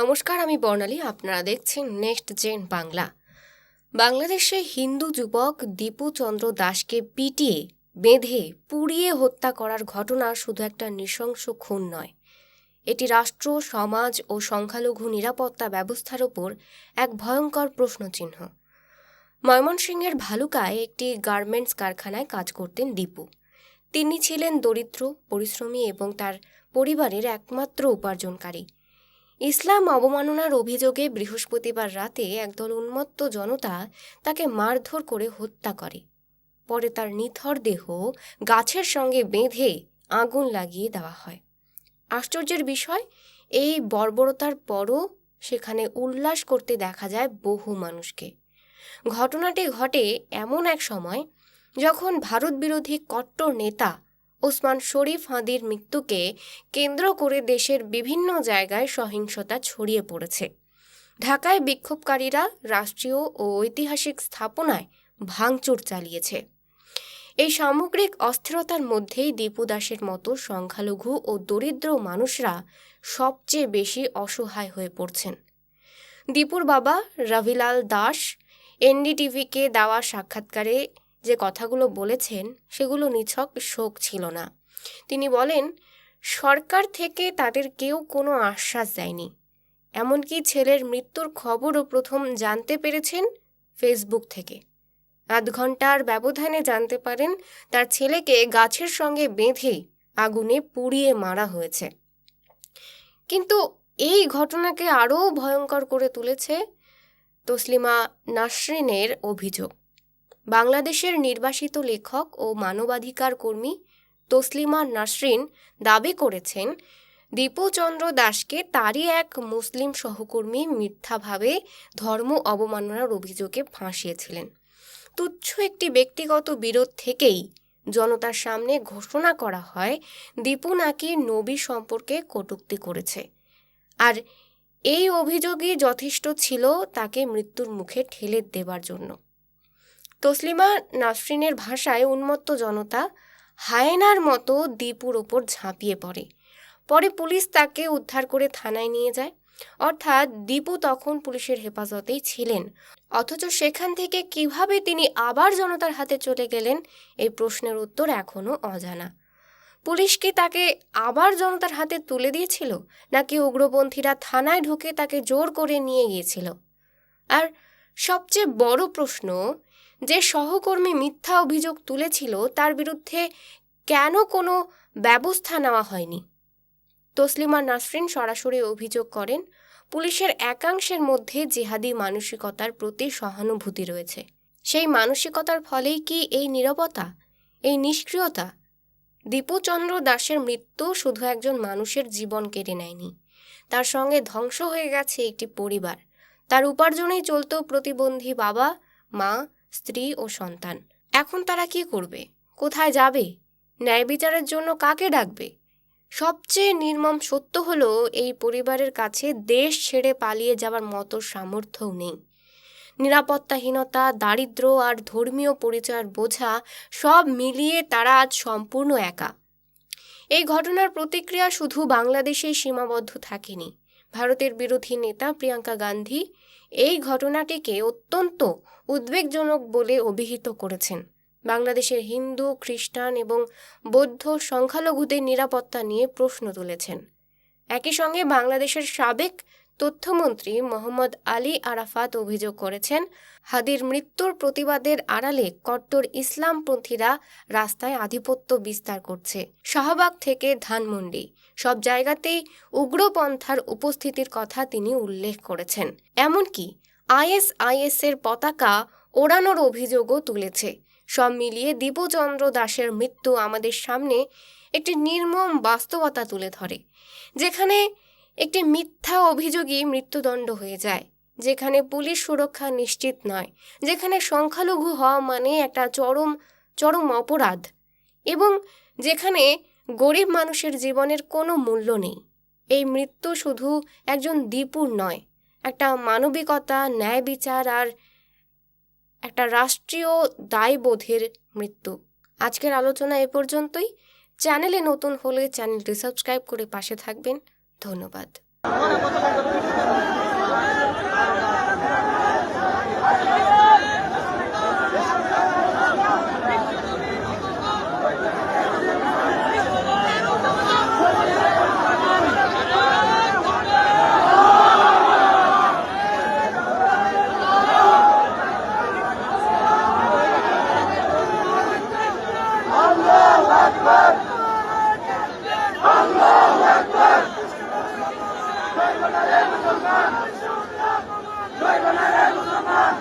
নমস্কার, আমি বর্ণালী। আপনারা দেখছেন নেক্সট জেন বাংলা বাংলাদেশে হিন্দু যুবক দীপু চন্দ্র দাসকে পিটিয়ে, বেঁধে, পুড়িয়ে হত্যা করার ঘটনা শুধু একটা নৃশংস খুন নয়। এটি রাষ্ট্র, সমাজ ও সংখ্যালঘু নিরাপত্তা ব্যবস্থার ওপর এক ভয়ঙ্কর প্রশ্নচিহ্ন। ময়মনসিংহের ভালুকায় একটি গার্মেন্টস কারখানায় কাজ করতেন দীপু। তিনি ছিলেন দরিদ্র, পরিশ্রমী এবং তার পরিবারের একমাত্র উপার্জনকারী। ইসলাম অবমাননার অভিযোগে বৃহস্পতিবার রাতে একদল উন্মত্ত জনতা তাকে মারধর করে হত্যা করে। পরে তার নিথর দেহ গাছের সঙ্গে বেঁধে আগুন লাগিয়ে দেওয়া হয়। আশ্চর্যের বিষয়, এই বর্বরতার পরও সেখানে উল্লাস করতে দেখা যায় বহু মানুষকে। ঘটনাটি ঘটে এমন এক সময় যখন ভারত বিরোধী কট্টর নেতা ওসমান শরীফ হাদির মৃত্যুকে কেন্দ্র করে দেশের বিভিন্ন জায়গায় সহিংসতা ছড়িয়ে পড়েছে। ঢাকায় বিক্ষোভকারীরা রাষ্ট্রীয় ও ঐতিহাসিক স্থাপনায় ভাঙচুর চালিয়েছে। এই সামগ্রিক অস্থিরতার মধ্যেই দীপু দাসের মতো সংখ্যালঘু ও দরিদ্র মানুষরা সবচেয়ে বেশি অসহায় হয়ে পড়ছেন। দীপুর বাবা রবিলাল দাস, এনডিটিভিকে দেওয়া সাক্ষাৎকারে যে কথাগুলো বলেছেন সেগুলো নিছক শোক ছিল না। তিনি বলেন, সরকার থেকে তাদের কেউ কোনো আশ্বাস দেয়নি। এমনকি ছেলের মৃত্যুর খবরও প্রথম জানতে পেরেছেন ফেসবুক থেকে। আধ ঘণ্টার ব্যবধানে জানতে পারেন, তার ছেলেকে গাছের সঙ্গে বেঁধে আগুনে পুড়িয়ে মারা হয়েছে। কিন্তু এই ঘটনাকে আরও ভয়ঙ্কর করে তুলেছে তসলিমা নাসরিনের অভিযোগ। বাংলাদেশের নির্বাসিত লেখক ও মানবাধিকার কর্মী তসলিমা নাসরিন দাবি করেছেন দীপুচন্দ্র দাসকে তারই এক মুসলিম সহকর্মী মিথ্যাভাবে ধর্ম অবমাননার অভিযোগে ফাঁসিয়েছিলেন। তুচ্ছ একটি ব্যক্তিগত বিরোধ থেকেই জনতার সামনে ঘোষণা করা হয়, দীপু নাকি নবী সম্পর্কে কটূক্তি করেছে। আর এই অভিযোগই যথেষ্ট ছিল তাকে মৃত্যুর মুখে ঠেলে দেবার জন্য। তসলিমা নাসরিনের ভাষায় উন্মত্ত জনতা হায়েনার মতো দীপুর ওপর ঝাঁপিয়ে পড়ে। পরে পুলিশ তাকে উদ্ধার করে থানায় নিয়ে যায়। অর্থাৎ দীপু তখন পুলিশের হেফাজতেই ছিলেন। অথচ সেখান থেকে কীভাবে তিনি আবার জনতার হাতে চলে গেলেন, এই প্রশ্নের উত্তর এখনও অজানা। পুলিশ কি তাকে আবার জনতার হাতে তুলে দিয়েছিল, নাকি উগ্রপন্থীরা থানায় ঢুকে তাকে জোর করে নিয়ে গিয়েছিল? আর সবচেয়ে বড় প্রশ্ন যে সহকর্মী মিথ্যা অভিযোগ তুলেছিল তার বিরুদ্ধে কেন কোনো ব্যবস্থা নেওয়া হয়নি? তসলিমা নাসরিন সরাসরি অভিযোগ করেন, পুলিশের একাংশের মধ্যে জেহাদি মানসিকতার প্রতি সহানুভূতি রয়েছে। সেই মানসিকতার ফলেই কি এই নীরবতা? এই নিষ্ক্রিয়তা? দীপুচন্দ্র দাসের মৃত্যু শুধু একজন মানুষের জীবন কেড়ে নেয়নি। তার সঙ্গে ধ্বংস হয়ে গেছে একটি পরিবার। তার উপার্জনেই চলত প্রতিবন্ধী বাবা, মা স্ত্রী ও সন্তান। এখন তারা কি করবে? কোথায় যাবে? ন্যায় বিচারের জন্য কাকে ডাকবে? সবচেয়ে নির্মম সত্য হলো, এই পরিবারের কাছে দেশ ছেড়ে পালিয়ে যাওয়ার মতো সামর্থ্যও নেই। নিরাপত্তাহীনতা, দারিদ্র আর ধর্মীয় পরিচয়ের বোঝা সব মিলিয়ে তারা আজ সম্পূর্ণ একা। এই ঘটনার প্রতিক্রিয়া শুধু বাংলাদেশেই সীমাবদ্ধ থাকেনি। ভারতের বিরোধী নেতা প্রিয়াঙ্কা গান্ধী এই ঘটনাটিকে অত্যন্ত উদ্বেগজনক বলে অভিহিত করেছেন। বাংলাদেশের হিন্দু, খ্রিস্টান এবং বৌদ্ধ সংখ্যালঘুদের নিরাপত্তা নিয়ে প্রশ্ন তুলেছেন। একই সঙ্গে বাংলাদেশের সাবেক তথ্যমন্ত্রী মোহাম্মদ আলী আরাফাত অভিযোগ করেছেন, হাদির মৃত্যুর প্রতিবাদের আড়ালে কট্টর ইসলামপন্থীরা রাস্তায় আধিপত্য বিস্তার করছে। শাহবাগ থেকে ধানমন্ডি, সব জায়গাতেই উগ্রপন্থার উপস্থিতির কথা তিনি উল্লেখ করেছেন। এমনকি আইএসআইএস এর পতাকা ওড়ানোর অভিযোগও তুলেছে। সব মিলিয়ে দীপচন্দ্র দাসের মৃত্যু আমাদের সামনে একটি নির্মম বাস্তবতা তুলে ধরে, যেখানে একটি মিথ্যা অভিযোগই মৃত্যুদণ্ড হয়ে যায়, যেখানে পুলিশ সুরক্ষা নিশ্চিত নয়, যেখানে সংখ্যালঘু হওয়া মানে একটা চরম চরম অপরাধ, এবং যেখানে গরিব মানুষের জীবনের কোনো মূল্য নেই। এই মৃত্যু শুধু একজন দীপুর নয়, একটা মানবিকতা, ন্যায় বিচার আর একটা রাষ্ট্রীয় দায়বোধের মৃত্যু। আজকের আলোচনা এ পর্যন্তই। চ্যানেলে নতুন হলে চ্যানেলটি সাবস্ক্রাইব করে পাশে থাকবেন। ধন্যবাদ। জয় বাংলা রে মুসলমান